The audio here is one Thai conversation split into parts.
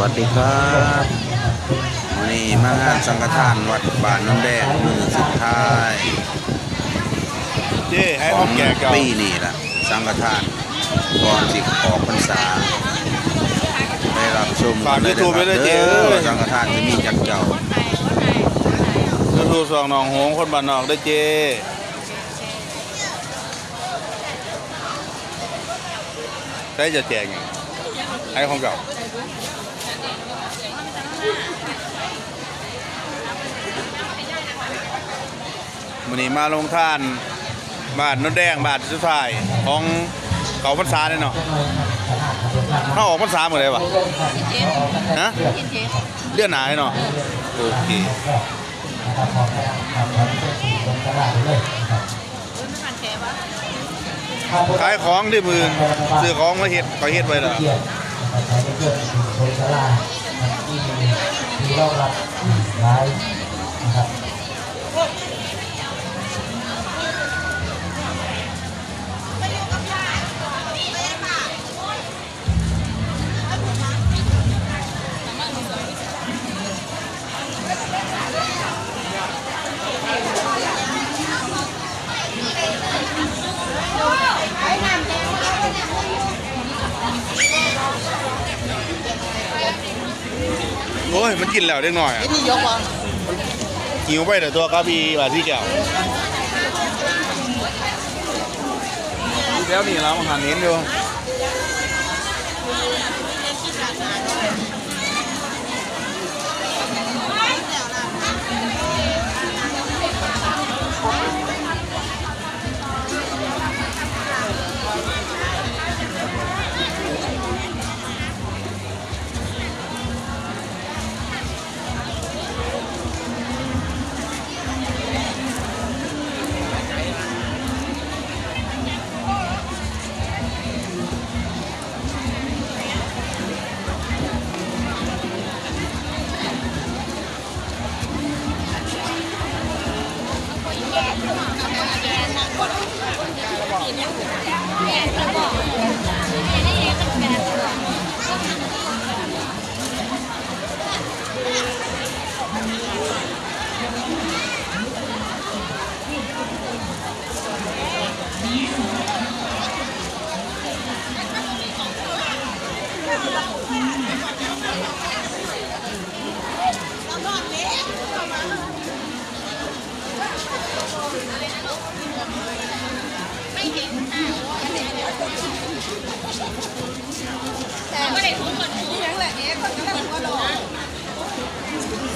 วัสดีครับวันนี้มางานสังฆทานวัดบ้านน้ำแดงมือสุดท้ายเจ้ให้ขผองมแก่เก่าปีนี่ล่ะ สังฆทานก่อนสิออกพรรษาได้รับชมฝากเลยูยทูบไปนะด้วยคเจ้รับเอ้เด้อยสังฆทานจะมีจักเจ้ายูทูบสองหนองหงคนบ้านนอกได้เจ้ได้จะแจกไงให้ของเก่า วันนี้มาลงท่านบานนนแดงบานสุดท้ายของเขาพรรษาเนี่ยเนาะเขาออกพรรษาหมือนไรวะฮะเลื่อนหนาเนาะโอเคขายของที่มือซื้อของมาเฮ็ดก็เฮ็ดไว้ แล้ว โ อ้ยมันกินแล้วเล็กน้อยอะนี่ยกวะหิวไปแต่ตัวกระบี่บาดที่แก้วแล้วนี่เราหันเห็นอ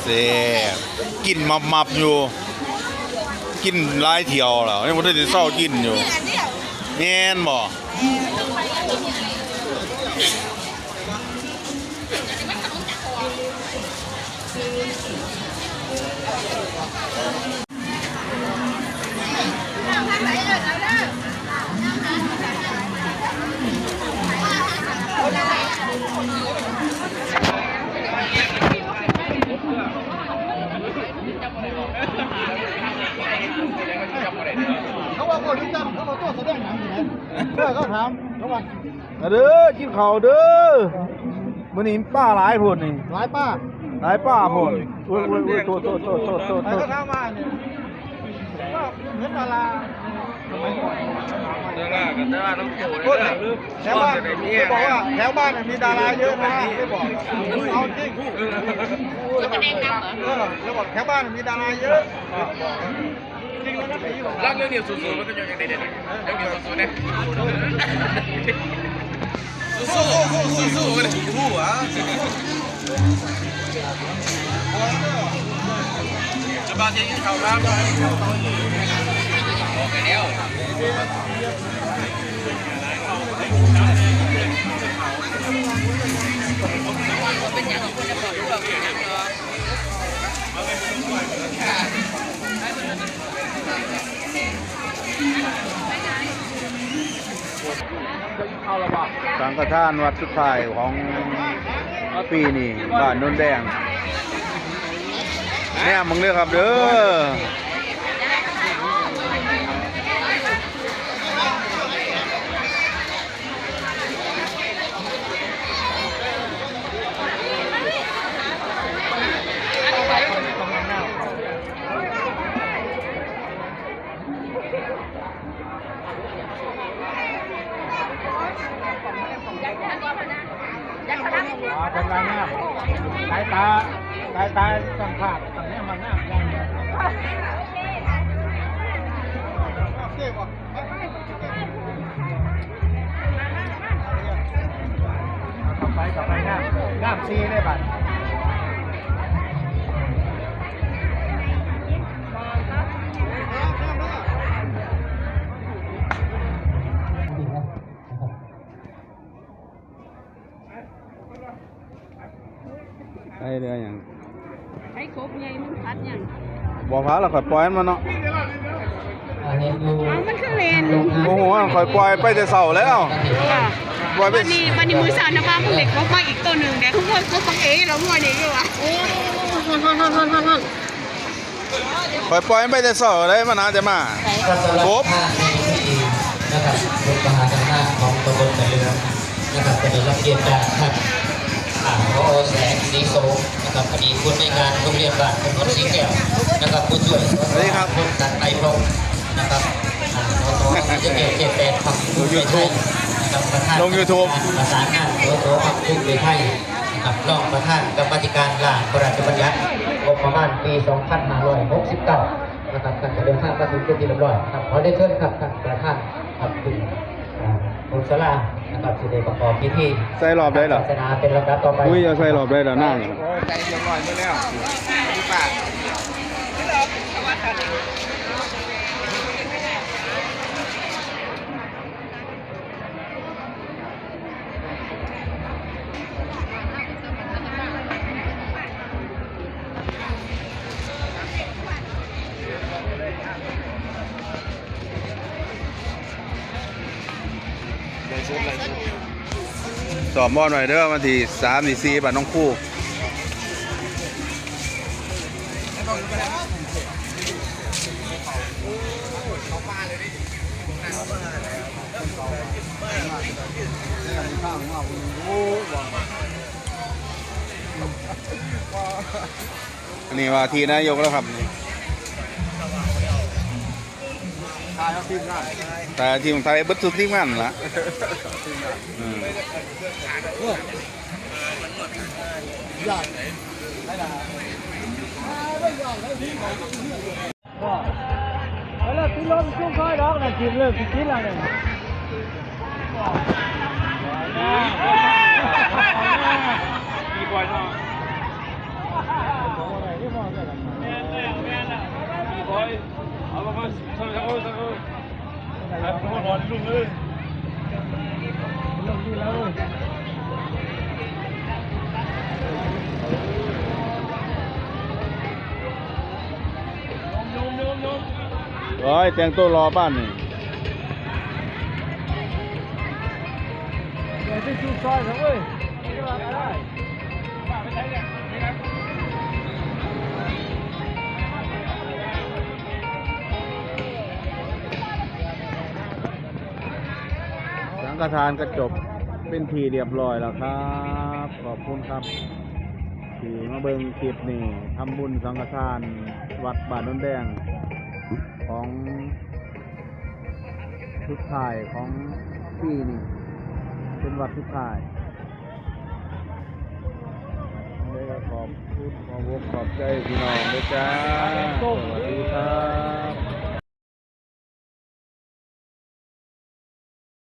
เซ่บกินมับมับอยู่ กินหลายเที่ยวแล้วยังไม่ได้เศร้ากินอยู่แม่นบ่ เขาว่าคนที่จำเขาบอกตัวแสดงหนังอยู่ไหนเพื่อเขาถามเขาว่ามาเด้อกินข้าวเด้อมื้อนี้ป้าหลายพุ่นนี่หลายป้าหลายป้าพุ่นโอ้ยโอ้ยโอ้ยโตโตโตโตโตใครโตก็ถามมาเนี่ย ก็เห็นดาราสมัยก่อนเรื่องล่ากันได้ว่าต้องโผล่พูดเลยแถวบ้านเขาบอกว่าแถวบ้านมีดาราเยอะนะไม่บอกเอาจริงแล้วก็เออแล้วบอกแถวบ้านมีดาราเยอะจริงแล้วนะพี่บอกรักเรื่องเดียวสุดๆมันก็ยังเด็ดๆเรื่องเดียวสุดๆเนี่ยสู้สู้สู้ๆกันสู้อะจะมาที่เขาน้ำเลยโอเคเดียว สังฆทานวัดสุดท้ายของปีนี้บ้านนนแดงแน่มึงเลือกครับเด้อ กำลังหน้าสายตาสายตาสัมผัสตรงนี้มันหน้าอย่างเดียวต่อไปต่อไปน้ำน้ำซีเลยบัด เรืออย่างให้ครบไงมันพัดยังบอกพาเราข่อยปล่อยมันมาเนาะอ้าวมันคือเลนโอ้โหข่อยปล่อยไปแต่เสาแล้วค่ะปล่อยไปวันนี้วันนี้มือสาวนะบ้ามึงเด็กครบมาอีกตัวหนึ่งเดี๋ยวทุกคนครบของเอ๋เราหัวนี้อยู่วะโอ้ฮอนฮอนฮอนฮอนฮอนฮอนข่อยปล่อยมันไปแต่เสาเลยมันน่าจะมาครบนะครับเป็นประธานหน้าของตำบลตะเรืองนะครับจะได้รับเกียรติจากท่านอ่า พอแสงศรีโสนะครับอดีตผู้ในวยการโรงเรียนบ้านถนนสีแก้วนะครับผู้ช่วยสวัสดีครับคุณกันไตรพรหมนะครับอ่าสสจะเกตเจตแปดพักภูมิใจไทยนะครับประธานลง YouTube ประสานงานสสพักภูมิใจไทยนะครับรองประธานกรรมาธิการร่างพระราชบัญญัติงบประมาณปี 2569นะครับท่านจะเดินทางมาถึงเป็นที่เรียบร้อยครับขอได้เชิญครับท่านประธานครับ ถึงอ่าองค์สลานะครับสิได้ประกอบพิธีใส่รอบได้เหรอศาสนาเป็นลำดับต่อไปอุ้ยจะใส่รอบได้เหรอหน้าเนี่ยโอ้ใจเย็นหน่อยไปแล้วดูปาก สอบบอลหน่อยเด้อวันที่สามที่สี่บานน้องคู่อันนี้ว่าทีนายกแล้วครับ ครับทีมงานแต่ทีมไทยเบัดสุดทีมงานนั่นละอืมแล้วที่ลมชุ่มค่อยดอกนะกินเลยกินอะไรเนี่ยมีบอยเนาะมีบ อยเอาลงมาสักสักสักแล้วก็นอนลุงเลยโอ้ยแต่งตัวรอบ้านนี่เดี๋ยวที่ชุ่มซอยเขาเว้ยนี่ก็มาได้ สังฆทานก็จบเป็นทีเรียบร้อยแล้วครับ ขอบคุณครับที่มาเบิงคลิปนี่ทำบุญสังฆทาน วัดบ้านนนแดง ของทุดท้ายของปีนี่ เป็นวัดทุดท้ายขอบคุณขอบอกขอบใจพี่น้องด้วยจ้าสวัสดีครับ